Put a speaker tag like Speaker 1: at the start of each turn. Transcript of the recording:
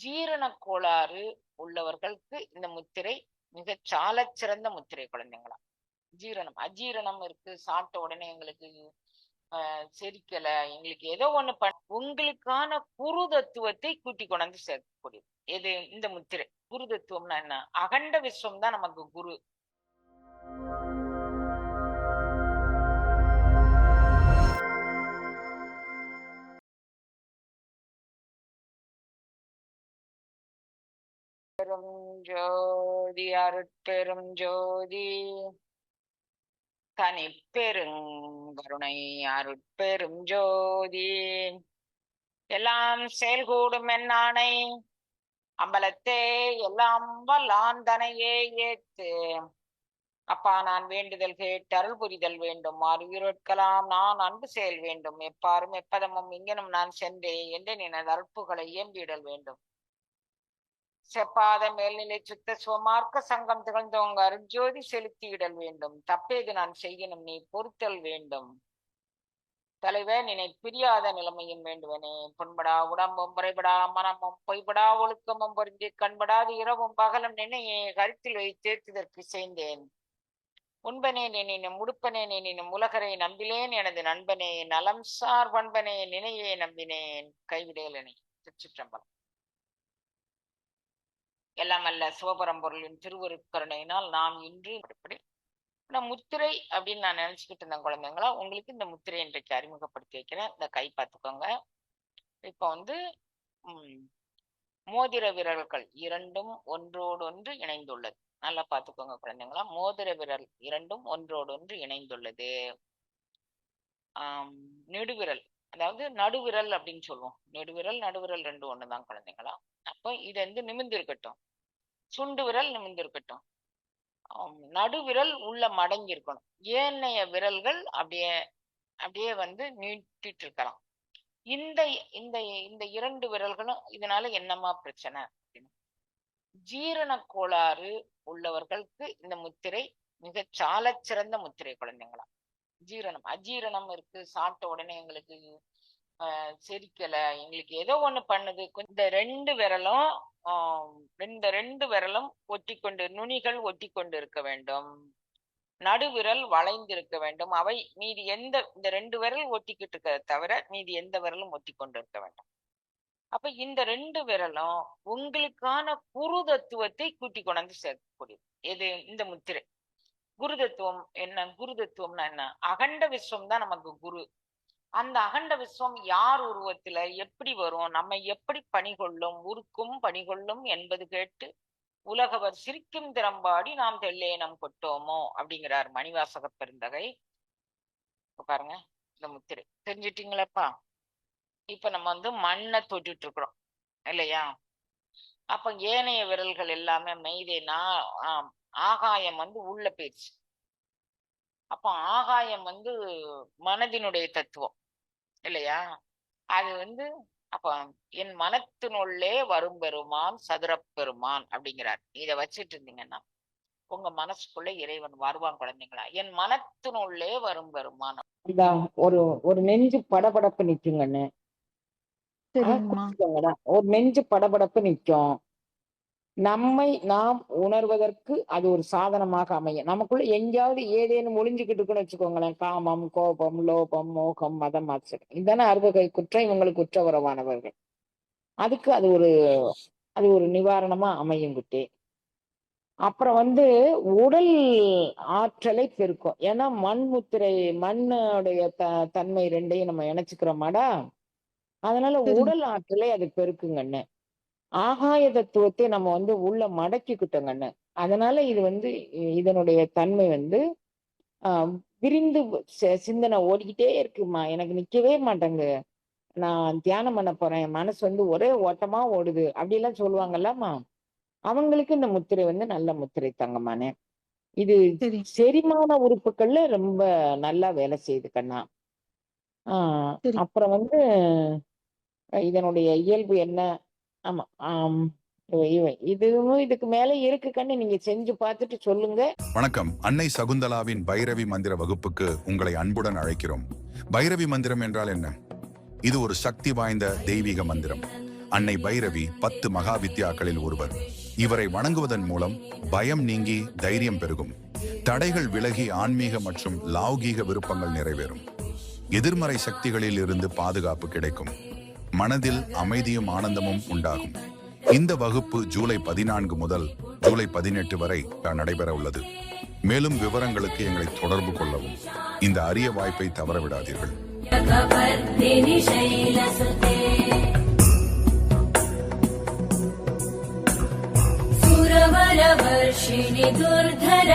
Speaker 1: ஜீரண கோளாறு உள்ளவர்களுக்கு இந்த முத்திரை மிக சால சிறந்த முத்திரை குழந்தைங்களா ஜீரணம் அஜீரணம் இருக்கு. சாப்பிட்ட உடனே எங்களுக்கு ஆஹ், செரிக்கல. எங்களுக்கு ஏதோ ஒண்ணு பண் உங்களுக்கான குரு தத்துவத்தை கூட்டி கொண்டாந்து சேர்க்கக்கூடியது. எது? இந்த முத்திரை. குரு தத்துவம்னா என்ன? அகண்ட விஸ்வம் தான் நமக்கு குரு. பெரும் ஜோதி அருட்பெரும் ஜோதி. தனிப்பெருங்கருணை அருட்பெரும் ஜோதி. எல்லாம் செயல்கூடும் என்னானை அம்பலத்தே எல்லாம் வல்லாந்தனையே ஏத்து. அப்பா நான் வேண்டுதல் கேட்டு அருள் புரிதல் வேண்டும். அறிவுறுக்கலாம் நான் அன்பு செயல் வேண்டும். எப்பாரும் எப்பதமும் இங்கனும் நான் சென்றே என்று நினது அற்புகளை இயம்பிடல் வேண்டும். செப்பாத மேல்நிலை சுத்த சுவமார்க்க சங்கம் திகழ்ந்தவங்க அருஞ்சோதி செலுத்தியிடல் வேண்டும். தப்பேது நான் செய்யணும் நீ பொறுத்தல் வேண்டும். தலைவர் நினை பிரியாத நிலைமையும் வேண்டுவனே. புண்படா உடம்பும் முறைபடா மனமும் பொய்படா ஒழுக்கமும் பொருந்தி கண்படாது இரவும் பகலும் நினையே கருத்தில் வைத்தேற்றுதற்கு செய்தேன் உண்பனே நினைனும் உடுப்பனே நினைனும் உலகரை நம்பிலேன் எனது நண்பனே. நலம் சார் பண்பனே நினையே நம்பினேன். கைவிடேலனே திருச்சிற்றம்பலம். எல்லாம் அல்ல. சிவபரம்பொருளின் திருவருட்கருணையினால் நாம் இன்று இப்படி இந்த முத்திரை அப்படின்னு நான் நினைச்சுக்கிட்டு இருந்தேன் குழந்தைங்களா உங்களுக்கு இந்த முத்திரை இன்றைக்கு அறிமுகப்படுத்தி வைக்கிறேன். இந்த கை பார்த்துக்கோங்க. இப்போ வந்து உம் மோதிர விரல்கள் இரண்டும் ஒன்றோடு ஒன்று இணைந்துள்ளது. நல்லா பார்த்துக்கோங்க குழந்தைங்களா. மோதிர விரல் இரண்டும் ஒன்றோடு ஒன்று இணைந்துள்ளது. ஆஹ் நெடுவிரல் அதாவது நடுவிரல் அப்படின்னு சொல்லுவோம். நெடுவிரல் நடுவிரல் ரெண்டும் ஒண்ணுதான் குழந்தைங்களா. இப்போ இது வந்து நிமிர்ந்து இருக்கட்டும் சுண்டு விரல் நிமிர்ந்து இருக்கட்டும் நடுவிரல் உள்ள மடங்கி இருக்கணும். ஏனைய விரல்கள் அப்படியே அப்படியே வந்து நீட்டிட்டு இருக்கலாம் இந்த இந்த இந்த இரண்டு விரல்களும் இதனால என்னமா பிரச்சனை அப்படின்னு. ஜீரண கோளாறு உள்ளவர்களுக்கு இந்த முத்திரை மிக சால சிறந்த முத்திரை குழந்தைங்களா ஜீரணம் அஜீரணம் இருக்கு. சாப்பிட்ட உடனே எங்களுக்கு செரிக்கல. எங்களுக்கு ஏதோ ஒண்ணு பண்ணுது. இந்த ரெண்டு விரலும் இந்த ரெண்டு விரலும் ஒட்டி கொண்டு நுனிகள் ஒட்டி கொண்டு இருக்க வேண்டும். நடுவிரல் வளைந்து இருக்க வேண்டும். அவை மீதி எந்த இந்த ரெண்டு விரல் ஒட்டிக்கிட்டு இருக்க தவிர மீதி எந்த விரலும் ஒட்டி கொண்டு இருக்க வேண்டும். அப்ப இந்த ரெண்டு விரலும் உங்களுக்கான குரு தத்துவத்தை கூட்டி கொண்டாந்து சேர்க்கக்கூடியது. எது? இந்த முத்திரை. குரு தத்துவம் என்ன? குரு தத்துவம்னா என்ன? அகண்ட விஸ்வம் தான் நமக்கு குரு. அந்த அகண்ட விஸ்வம் யார் உருவத்துல எப்படி வரும்? நம்ம எப்படி பணிகொள்ளும்? உருக்கும் பணிகொள்ளும் என்பது கேட்டு உலகவர் சிரிக்கும் திறம்பாடி நாம் தெல்லேனம் கொட்டோமோ அப்படிங்கிறார் மணிவாசக பெருந்தகை. பாருங்க இந்த முத்திரை. தெரிஞ்சிட்டீங்களப்பா? இப்ப நம்ம வந்து மண்ணை தொட்டுட்டு இருக்கிறோம் இல்லையா? அப்ப ஏனைய விரல்கள் எல்லாமே மெய்தேனா ஆகாயம் வந்து உள்ள போயிடுச்சு. அப்ப ஆகாயம் வந்து மனதினுடைய தத்துவம். இல்லையா? அது வந்து அப்ப என் மனத்தினுள்ளே வரும் பெருமான் சதுரப் பெருமான் அப்படிங்கிறார். இத வச்சிட்டு இருந்தீங்கன்னா உங்க மனசுக்குள்ள இறைவன் வருவான் குழந்தைங்களா? என் மனத்தினுள்ளே வரும் பெருமான்
Speaker 2: ஒரு ஒரு நெஞ்சு படபடப்பு புரியுதுங்களா? ஒரு நெஞ்சு படபடப்பு நிக்கும். நம்மை நாம் உணர்வதற்கு அது ஒரு சாதனமாக அமையும். நமக்குள்ள எங்கேயாவது ஏதேனும் ஒளிஞ்சுக்கிட்டு இருக்குன்னு வச்சுக்கோங்களேன். காமம் கோபம் லோபம் மோகம் மதம் ஆச்சரியம். இதானே அறுவகை குற்றம் இவங்களுக்கு குற்ற உறவானவர்கள். அதுக்கு அது ஒரு அது ஒரு நிவாரணமா அமையும் குட்டி. அப்புறம் வந்து உடல் ஆற்றலை பெருக்கும். ஏன்னா மண் முத்திரை மண்ணுடைய த தன்மை ரெண்டையும் நம்ம இணைச்சுக்கிறோமாடா. அதனால. உடல் ஆற்றலை அது பெருக்குங்கண்ணு ஆகாய தத்துவத்தை நம்ம வந்து உள்ள மடக்கிக்கிட்டோங்கண்ணு அதனால இது வந்து இதனுடைய தன்மை வந்து ஆஹ் விரிந்து சிந்தனை ஓடிக்கிட்டே இருக்குமா? எனக்கு நிக்கவே மாட்டேங்கு. நான் தியானம் பண்ண போறேன். என் மனசு வந்து ஒரே ஓட்டமா ஓடுது. அப்படி எல்லாம் சொல்லுவாங்கல்லம்மா. அவங்களுக்கு இந்த முத்திரை வந்து நல்ல முத்திரை தங்கம்மானே இது
Speaker 3: சரி.
Speaker 2: செரிமான உறுப்புகள்ல ரொம்ப நல்லா வேலை செய்யுது கண்ணா ஆஹ். அப்புறம் வந்து இதனுடைய இயல்பு என்ன? ஆமா ஆம். இதுவும் இதுக்கு மேல இருக்கு கண்ணு. நீங்க செஞ்சு பார்த்துட்டு சொல்லுங்க.
Speaker 4: வணக்கம். அன்னை சகுந்தலாவின் பைரவி மந்திர வகுப்புக்கு உங்களை அன்புடன் அழைக்கிறோம். பைரவி மந்திரம் என்றால் என்ன? இது ஒரு சக்தி வாய்ந்த தெய்வீக மந்திரம். அன்னை பைரவி பத்து மகா வித்யாக்களில் ஒருவர். இவரை வணங்குவதன் மூலம் பயம் நீங்கி தைரியம் பெருகும். தடைகள் விலகி ஆன்மீக மற்றும் லௌகீக விருப்பங்கள் நிறைவேறும். எதிர்மறை சக்திகளில் இருந்து பாதுகாப்பு கிடைக்கும். மனதில் அமைதியும் ஆனந்தமும் உண்டாகும் இந்த வகுப்பு ஜூலை பதினான்கு முதல் ஜூலை பதினெட்டு வரை நடைபெற உள்ளது மேலும் விவரங்களுக்கு எங்களை தொடர்பு கொள்ளவும் இந்த அரிய வாய்ப்பை தவறவிடாதீர்கள்
Speaker 3: कवर्धिनि शैलसुते सुरवरवर्षिणि दुर्धर